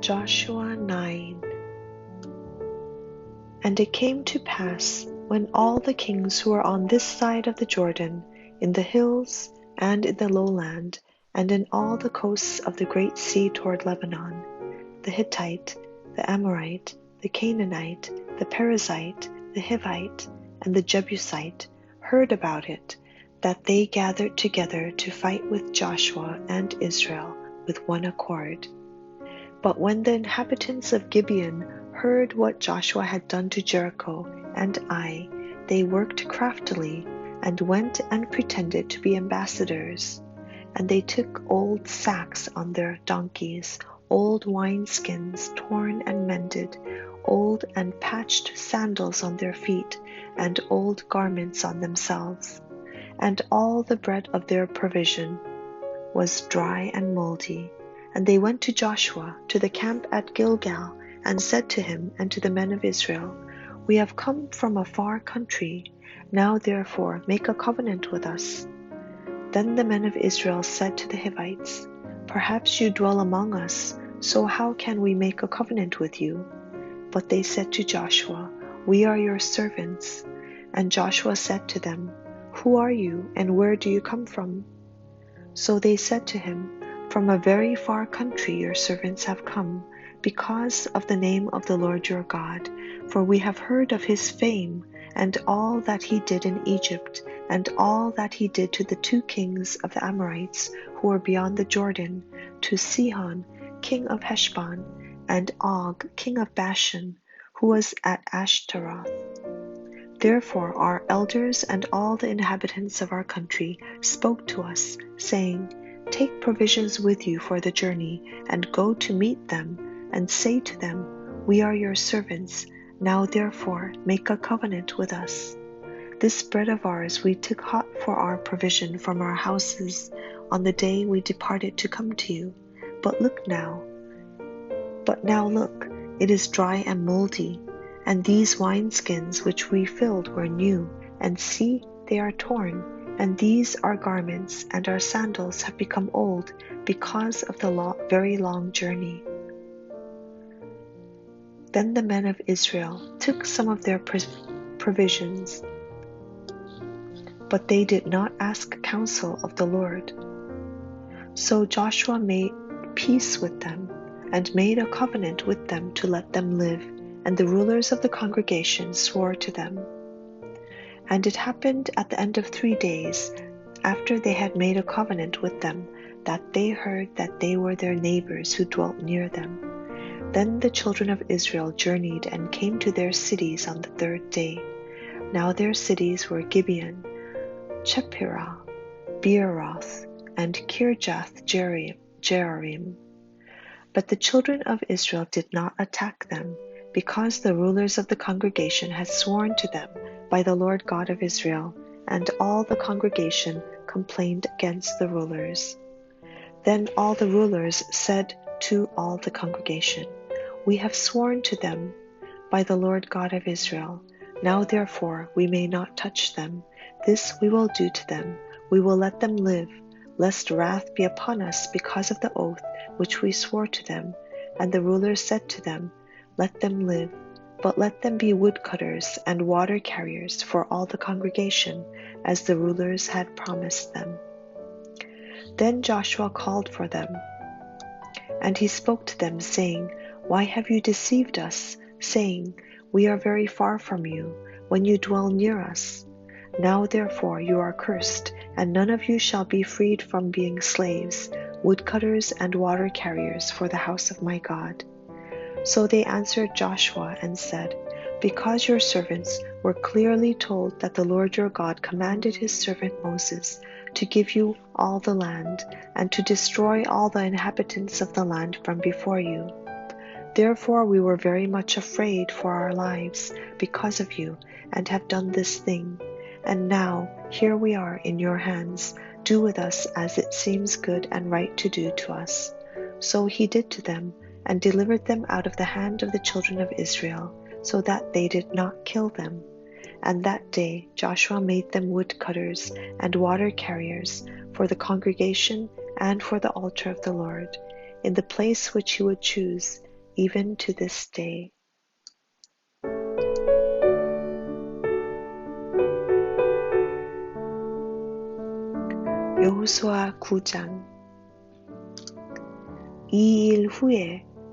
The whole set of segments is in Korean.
Joshua 9 And it came to pass, when all the kings who were on this side of the Jordan, in the hills, and in the lowland, and in all the coasts of the great sea toward Lebanon, the Hittite, the Amorite, the Canaanite, the Perizzite, the Hivite, and the Jebusite, heard about it, that they gathered together to fight with Joshua and Israel with one accord. But when the inhabitants of Gibeon heard what Joshua had done to Jericho and Ai, they worked craftily and went and pretended to be ambassadors. And they took old sacks on their donkeys, old wineskins torn and mended, old and patched sandals on their feet, and old garments on themselves. And all the bread of their provision was dry and moldy. And they went to Joshua to the camp at Gilgal, and said to him and to the men of Israel, We have come from a far country. Now therefore make a covenant with us. Then the men of Israel said to the Hivites, Perhaps you dwell among us, so how can we make a covenant with you? But they said to Joshua, We are your servants. And Joshua said to them, Who are you, and where do you come from? So they said to him, From a very far country your servants have come, because of the name of the Lord your God, for we have heard of his fame, and all that he did in Egypt, and all that he did to the two kings of the Amorites who were beyond the Jordan, to Sihon, king of Heshbon, and Og, king of Bashan, who was at Ashtaroth. Therefore our elders and all the inhabitants of our country spoke to us, saying, Take provisions with you for the journey, and go to meet them, and say to them, We are your servants. Now therefore make a covenant with us. This bread of ours we took hot for our provision from our houses on the day we departed to come to you. But look now. But now look, it is dry and moldy and these wineskins which we filled were new, and see, they are torn. And these our garments and our sandals have become old because of the long, very long journey. Then the men of Israel took some of their provisions, but they did not ask counsel of the Lord. So Joshua made peace with them and made a covenant with them to let them live and the rulers of the congregation swore to them. And it happened at the end of three days, after they had made a covenant with them, that they heard that they were their neighbors who dwelt near them. Then the children of Israel journeyed and came to their cities on the third day. Now their cities were Gibeon, Chephirah, Beeroth, and Kirjath Jearim. But the children of Israel did not attack them because the rulers of the congregation had sworn to them by the Lord God of Israel, and all the congregation complained against the rulers. Then all the rulers said to all the congregation, We have sworn to them by the Lord God of Israel. Now therefore we may not touch them. This we will do to them. We will let them live, lest wrath be upon us because of the oath which we swore to them. And the rulers said to them, let them live, but let them be woodcutters and water carriers for all the congregation, as the rulers had promised them. Then Joshua called for them, and he spoke to them, saying, Why have you deceived us, saying, We are very far from you, when you dwell near us? Now therefore you are cursed, and none of you shall be freed from being slaves, woodcutters and water carriers for the house of my God. So they answered Joshua and said, Because your servants were clearly told that the Lord your God commanded his servant Moses to give you all the land, and to destroy all the inhabitants of the land from before you. Therefore we were very much afraid for our lives because of you, and have done this thing. And now here we are in your hands. Do with us as it seems good and right to do to us. So he did to them and delivered them out of the hand of the children of Israel, so that they did not kill them. And that day Joshua made them woodcutters and water carriers for the congregation and for the altar of the Lord, in the place which he would choose, even to this day. 여호수아 9장 이 일 후에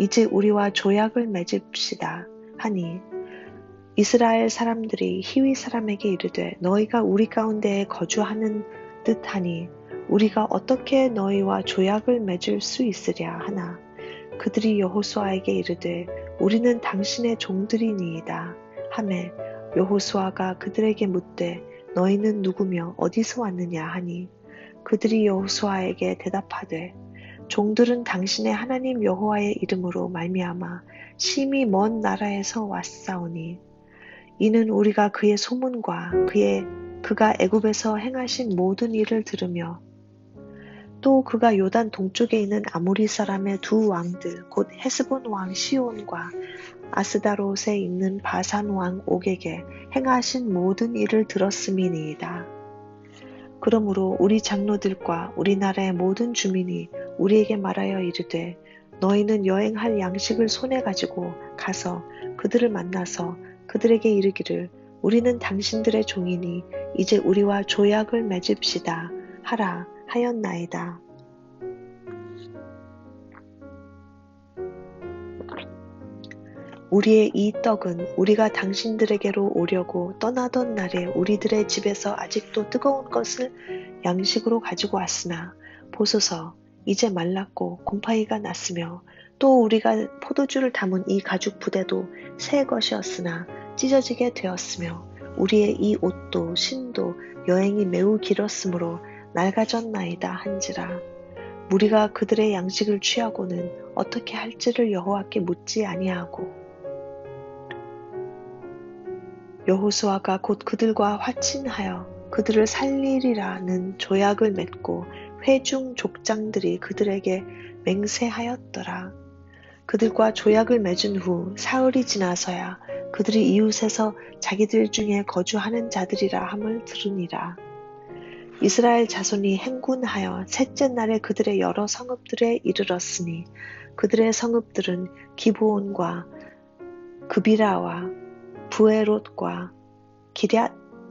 이제 우리와 조약을 맺읍시다. 하니 이스라엘 사람들이 히위 사람에게 이르되 너희가 우리 가운데에 거주하는 듯하니 우리가 어떻게 너희와 조약을 맺을 수 있으랴 하나. 그들이 여호수아에게 이르되 우리는 당신의 종들이니이다. 하매 여호수아가 그들에게 묻되 너희는 누구며 어디서 왔느냐 하니 그들이 여호수아에게 대답하되 종들은 당신의 하나님 여호와의 이름으로 말미암아 심히 먼 나라에서 왔사오니 이는 우리가 그의 소문과 그의 그가 애굽에서 행하신 모든 일을 들으며 또 그가 요단 동쪽에 있는 아모리 사람의 두 왕들 곧 헤스본 왕 시온과 아스다롯에 있는 바산 왕 옥에게 행하신 모든 일을 들었음이니이다. 그러므로 우리 장로들과 우리나라의 모든 주민이 우리에게 말하여 이르되 너희는 여행할 양식을 손에 가지고 가서 그들을 만나서 그들에게 이르기를 우리는 당신들의 종이니 이제 우리와 조약을 맺읍시다 하라 하였나이다. 우리의 이 떡은 우리가 당신들에게로 오려고 떠나던 날에 우리들의 집에서 아직도 뜨거운 것을 양식으로 가지고 왔으나 보소서 이제 말랐고 곰팡이가 났으며 또 우리가 포도주를 담은 이 가죽 부대도 새 것이었으나 찢어지게 되었으며 우리의 이 옷도 신도 여행이 매우 길었으므로 낡아졌나이다 한지라. 우리가 그들의 양식을 취하고는 어떻게 할지를 여호와께 묻지 아니하고 여호수아가 곧 그들과 화친하여 그들을 살리리라는 조약을 맺고 회중 족장들이 그들에게 맹세하였더라. 그들과 조약을 맺은 후 사흘이 지나서야 그들이 이웃에서 자기들 중에 거주하는 자들이라 함을 들으니라. 이스라엘 자손이 행군하여 셋째 날에 그들의 여러 성읍들에 이르렀으니 그들의 성읍들은 기브온과 그비라와 부에롯과 기럇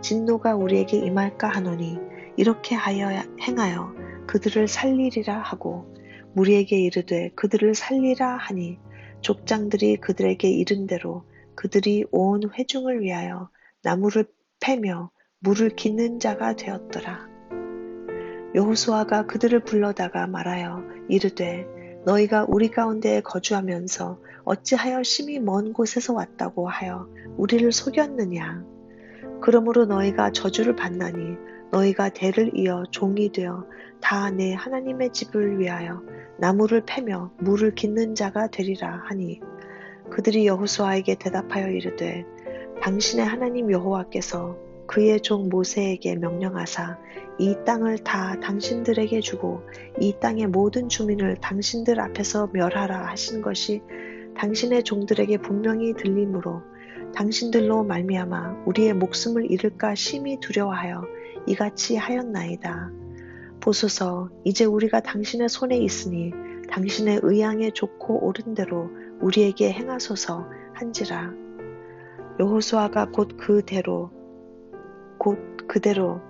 진노가 우리에게 임할까 하노니 이렇게 하여 행하여 그들을 살리리라 하고 우리에게 이르되 그들을 살리라 하니 족장들이 그들에게 이른 대로 그들이 온 회중을 위하여 나무를 패며 물을 깃는 자가 되었더라. 여호수아가 그들을 불러다가 말하여 이르되 너희가 우리 가운데에 거주하면서 어찌하여 심히 먼 곳에서 왔다고 하여 우리를 속였느냐? 그러므로 너희가 저주를 받나니 너희가 대를 이어 종이 되어 다 내 하나님의 집을 위하여 나무를 패며 물을 깃는 자가 되리라 하니 그들이 여호수아에게 대답하여 이르되 당신의 하나님 여호와께서 그의 종 모세에게 명령하사 이 땅을 다 당신들에게 주고 이 땅의 모든 주민을 당신들 앞에서 멸하라 하신 것이 당신의 종들에게 분명히 들리므로 당신들로 말미암아 우리의 목숨을 잃을까 심히 두려워하여 이같이 하였나이다. 보소서 이제 우리가 당신의 손에 있으니 당신의 의향에 좋고 옳은 대로 우리에게 행하소서 한지라. 여호수아가 곧 그대로 곧 그대로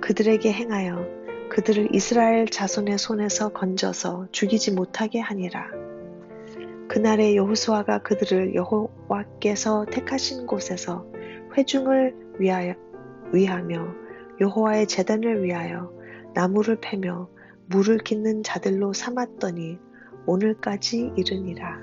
그들에게 행하여 그들을 이스라엘 자손의 손에서 건져서 죽이지 못하게 하니라. 그날에 여호수아가 그들을 여호와께서 택하신 곳에서 회중을 위하여, 위하며 여호와의 재단을 위하여 나무를 패며 물을 깃는 자들로 삼았더니 오늘까지 이르니라.